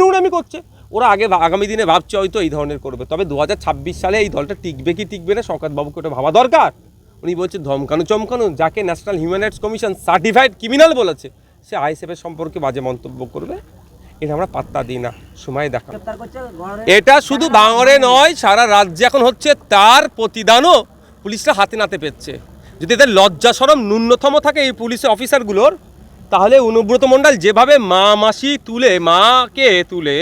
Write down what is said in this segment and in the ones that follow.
নোংরামি করছে। ওরা আগে আগামী দিনে ভাবছে হয়তো এই ধরনের করবে। তবে দু হাজার ছাব্বিশ সালে এই দলটা টিকবে কি টিকবে না শওকত বাবুকে ওটা ভাবা দরকার। উনি বলছে ধমকানো চমকানো যাকে National Human Rights Commission certified criminal বলেছে সে আইএসএফের সম্পর্কে বাজে মন্তব্য করবে। এটা আমরা পাত্তা দিই না সময় দেখা এটা শুধু বাংলায় নয় সারা রাজ্যে এখন হচ্ছে তার প্রতিদানও পুলিশরা হাতে নাতে পেচ্ছে যদি এদের লজ্জা সরম ন্যূনতম থাকে এই পুলিশের অফিসারগুলোর তাহলে অনুব্রত মণ্ডল যেভাবে মা মাসি তুলে, মাকে তুলে,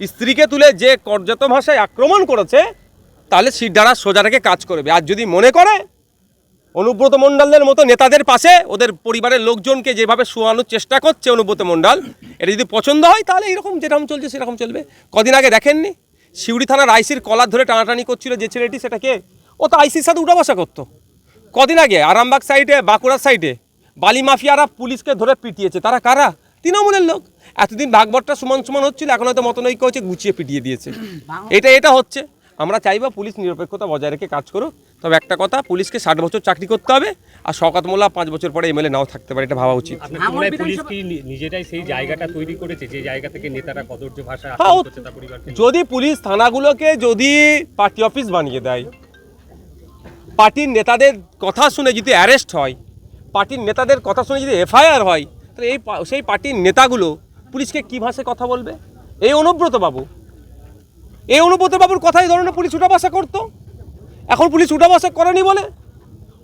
স্ত্রীকে তুলে যে কর্যত ভাষায় আক্রমণ করেছে, তাহলে সিদ্ধারা সোজা রেখে কাজ করবে। আর যদি মনে করে, অনুব্রত মণ্ডলের মতো নেতাদের পাশে ওদের পরিবারের লোকজনকে যেভাবে শোয়ানোর চেষ্টা করছে অনুব্রত মণ্ডল, এটা যদি পছন্দ হয়, তাহলে এরকম যেরকম চলছে সেরকম চলবে। কদিন আগে দেখেননি? শিউড়ি থানার আইসির কলার ধরে টানাটানি করছিল যে ছেলেটি সেটা কে ও তো আইসির সাথে উঠা বসা করতো। কদিন আগে, আরামবাগ সাইডে বাঁকুড়ার সাইডে বালি মাফিয়ারা পুলিশকে ধরে পিটিয়েছে। তারা কারা? তৃণমূলের লোক। এতদিন ভাগবতটা সমান সমান হচ্ছিল এখন হয়তো মতনৈক্য হচ্ছে গুছিয়ে পিটিয়ে দিয়েছে। এটা এটা হচ্ছে। আমরা চাইব পুলিশ নিরপেক্ষতা বজায় রেখে কাজ করুক। তবে একটা কথা পুলিশকে ষাট বছর চাকরি করতে হবে আর শওকত মোল্লা পাঁচ বছর পরে এমএলএ নাও থাকতে পারে এটা ভাবা উচিত। পুলিশ কি নিজেরাই সেই জায়গাটা তৈরি করেছে যে জায়গা থেকে নেতারা কদর্য ভাষা হ্যাঁ, যদি পুলিশ থানাগুলোকে যদি পার্টি অফিস বানিয়ে দেয় পার্টির নেতাদের কথা শুনে যদি অ্যারেস্ট হয় পার্টির নেতাদের কথা শুনে যদি এফআইআর হয়, তাহলে এই সেই পার্টির নেতাগুলো পুলিশকে কী ভাষায় কথা বলবে? এই অনুব্রত বাবু। এই অনুব্রত বাবুর কথা এই ধরনের পুলিশ উঠাবাসা করতো। এখন পুলিশ উঠাবাসা করেনি বলে?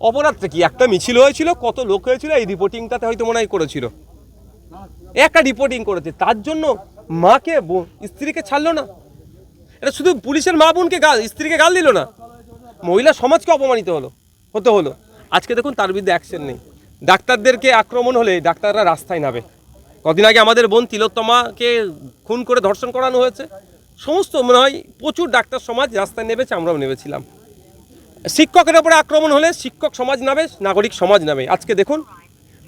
অপরাধটা কি একটা মিছিল হয়েছিল, কত লোক হয়েছিল, এই রিপোর্টিংটাতে হয়তো মনে হয় করেছিল। একটা রিপোর্টিং করেছে, তার জন্য মাকে স্ত্রীকে ছাড়লো না। এটা শুধু পুলিশের মা বোনকে গাল স্ত্রীকে গাল দিল না। মহিলা সমাজকে অপমানিত হলো, হতে হলো। আজকে দেখুন তার বিরুদ্ধে অ্যাকশন নেই। ডাক্তারদেরকে আক্রমণ হলে ডাক্তাররা রাস্তায় নামে। কদিন আগে আমাদের বোন তিলোত্তমাকে খুন করে ধর্ষণ করানো হয়েছে। সমস্ত মনে হয় প্রচুর ডাক্তার সমাজ রাস্তায় নেমেছে, আমরাও নেমেছিলাম। শিক্ষকের ওপরে আক্রমণ হলে শিক্ষক সমাজ নামে, নাগরিক সমাজ নামে। আজকে দেখুন,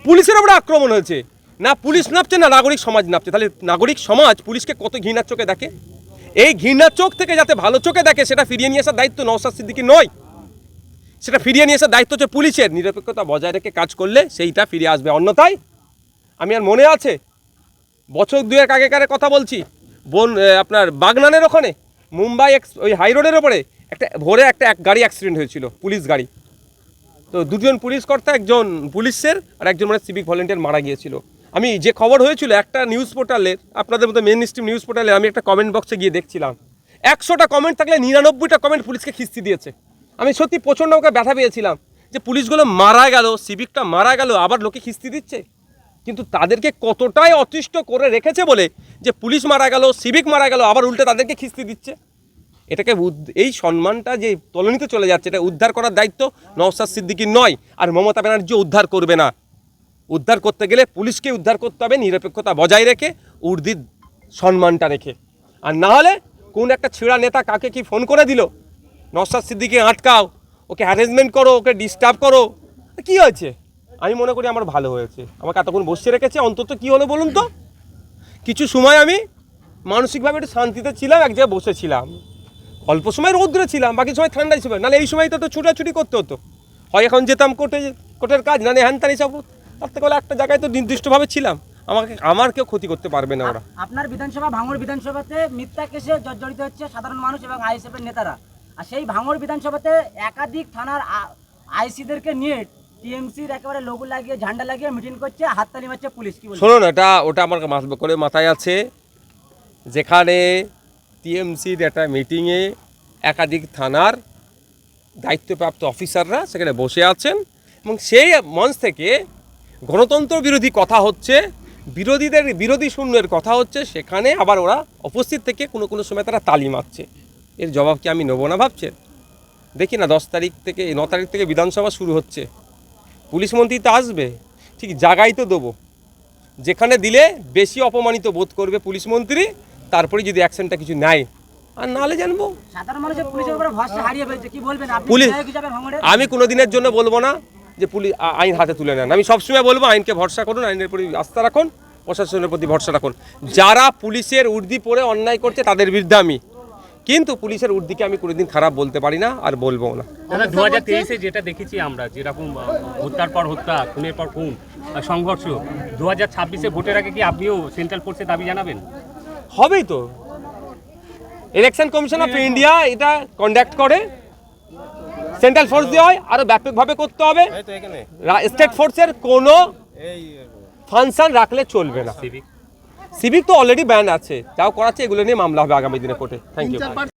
পুলিশের ওপরে আক্রমণ হয়েছে। না পুলিশ নামছে, না নাগরিক সমাজ নামছে। তাহলে নাগরিক সমাজ পুলিশকে কত ঘৃণার চোখে দেখে? এই ঘৃণার চোখ থেকে যাতে ভালো চোখে দেখে, সেটা ফিরিয়ে নিয়ে আসার দায়িত্ব নওসাদ সিদ্দিকি নয়। সেটা ফিরিয়ে নিয়ে আসার দায়িত্ব হচ্ছে পুলিশের। নিরপেক্ষতা বজায় রেখে কাজ করলে সেইটা ফিরে আসবে। অন্যথায় আমি আর মনে আছে, বছর দুয়েক আগেকার কথা বলছি, বোন আপনার বাগনানের ওখানে, মুম্বাই এক্স, ওই হাই রোডের ওপরে একটা ভোরে একটা এক গাড়ি অ্যাক্সিডেন্ট হয়েছিল, পুলিশ গাড়ি। তো দুজন পুলিশ কর্তা, একজন পুলিশের আর একজন মানে সিভিক ভলেন্টিয়ার মারা গিয়েছিল। আমি যে খবর হয়েছিল একটা নিউজ পোর্টালের আপনাদের মতো মেন স্ট্রিম নিউজ পোর্টালে আমি একটা কমেন্ট বক্সে গিয়ে দেখছিলাম। একশোটা কমেন্ট থাকলে নিরানব্বইটা কমেন্ট পুলিশকে খিস্তি দিয়েছে। আমি সত্যি প্রচণ্ড আমাকে ব্যথা পেয়েছিলাম যে পুলিশগুলো মারা গেল, সিভিকটা মারা গেল, আবার লোকে খিস্তি দিচ্ছে। কিন্তু তাদেরকে কতটাই অতিষ্ঠ করে রেখেছে বলে যে পুলিশ মারা গেল, সিভিক মারা গেল, আবার উল্টে তাদেরকে খিস্তি দিচ্ছে? এটাকে এই সম্মানটা যে তলনিতে চলে যাচ্ছে, এটা উদ্ধার করার দায়িত্ব নওসাদ সিদ্দিকির নয়, আর মমতা ব্যানার্জি উদ্ধার করবে না। উদ্ধার করতে গেলে পুলিশকে উদ্ধার করতে হবে, নিরপেক্ষতা বজায় রেখে, উর্দির সম্মানটা রেখে। আর না হলে কোন একটা ছেঁড়া নেতা কাকে কি ফোন করে দিল? নওসাদ সিদ্দিকি আটকাও ওকে হ্যারেসমেন্ট করো ওকে ডিস্টার্ব করো। কি হয়েছে? আমি মনে করি আমার ভালো হয়েছে। আমাকে এতক্ষণ বসিয়ে রেখেছে অন্তত কি হলো বলুন তো? কিছু সময় আমি মানসিকভাবে একটু শান্তিতে ছিলাম এক জায়গায় বসেছিলাম। অল্প সময় রৌদ্রে ছিলাম বাকি সময় ঠান্ডায় ছিল নাহলে এই সময় তো তো ছুটাছুটি করতে হতো। হয় এখন যেতাম কোর্টে কোর্টের কাজ না হ্যান তার এইসব তার থেকে একটা জায়গায় তো নির্দিষ্টভাবে ছিলাম। আমাকে আমার কেউ ক্ষতি করতে পারবে না ওরা। আপনার বিধানসভা ভাঙড় বিধানসভাতে মিথ্যা কেসে জর্জরিত হচ্ছে সাধারণ মানুষ এবং আইএসএফের নেতারা। আর সেই ভাঙড় বিধানসভাতে একাধিক থানার আইসিদেরকে নিয়ে টিএমসির একেবারে লোগো লাগিয়ে, ঝান্ডা লাগিয়ে মিটিং করছে, হাততালি মারছে পুলিশ। কি শোনো না এটা, ওটা আমার করে মাথায় আছে। যেখানে টিএমসির একটা মিটিংয়ে একাধিক থানার দায়িত্বপ্রাপ্ত অফিসাররা সেখানে বসে আছেন এবং সেই মঞ্চ থেকে গণতন্ত্র বিরোধী কথা হচ্ছে, বিরোধীদের, বিরোধী শূন্যের কথা হচ্ছে, সেখানে আবার ওরা উপস্থিত থেকে কোনো কোনো সময় তারা তালি মারছে। এর জবাব কি আমি নেব না ভাবছেন? দেখি না দশ তারিখ থেকে ন তারিখ থেকে বিধানসভা শুরু হচ্ছে। পুলিশ মন্ত্রী তো আসবে ঠিক জায়গায় তো দেবো। যেখানে দিলে বেশি অপমানিত বোধ করবে পুলিশ মন্ত্রী তারপরে যদি অ্যাকশনটা কিছু নেয় আর নাহলে জানব। পুলিশ- আমি কোনো দিনের জন্য বলব না যে পুলিশ আইন হাতে তুলে নেন। আমি সবসময় বলব আইনকে ভরসা করুন আইনের প্রতি আস্থা রাখুন প্রশাসনের প্রতি ভরসা রাখুন। যারা পুলিশের উর্দি পরে অন্যায় করছে তাদের বিরুদ্ধে আমি কিন্তু পুলিশের উর্দিকে আমি কোনোদিন খারাপ বলতে পারি না আর বলব না। দাদা দু হাজার তেইশে যেটা দেখেছি আমরা যেরকম হত্যার পর হত্যা খুনের পর খুন সংঘর্ষ দু হাজার ছাব্বিশে ভোটের আগে কি আপনিও সেন্ট্রাল ফোর্সে দাবি জানাবেন? হবেই তো। ইলেকশন কমিশন অফ ইন্ডিয়া এটা কন্ডাক্ট করে। সেন্ট্রাল ফোর্স দিয়ে হয় আরও ব্যাপকভাবে করতে হবে। স্টেট ফোর্সের কোনো ফাংশন রাখলে চলবে না। সিভিক সিভিক তো অলরেডি ব্যান আছে। যাও করাচ্ছে এগুলো নিয়ে মামলা হবে আগামী দিনে কোর্টে। Thank you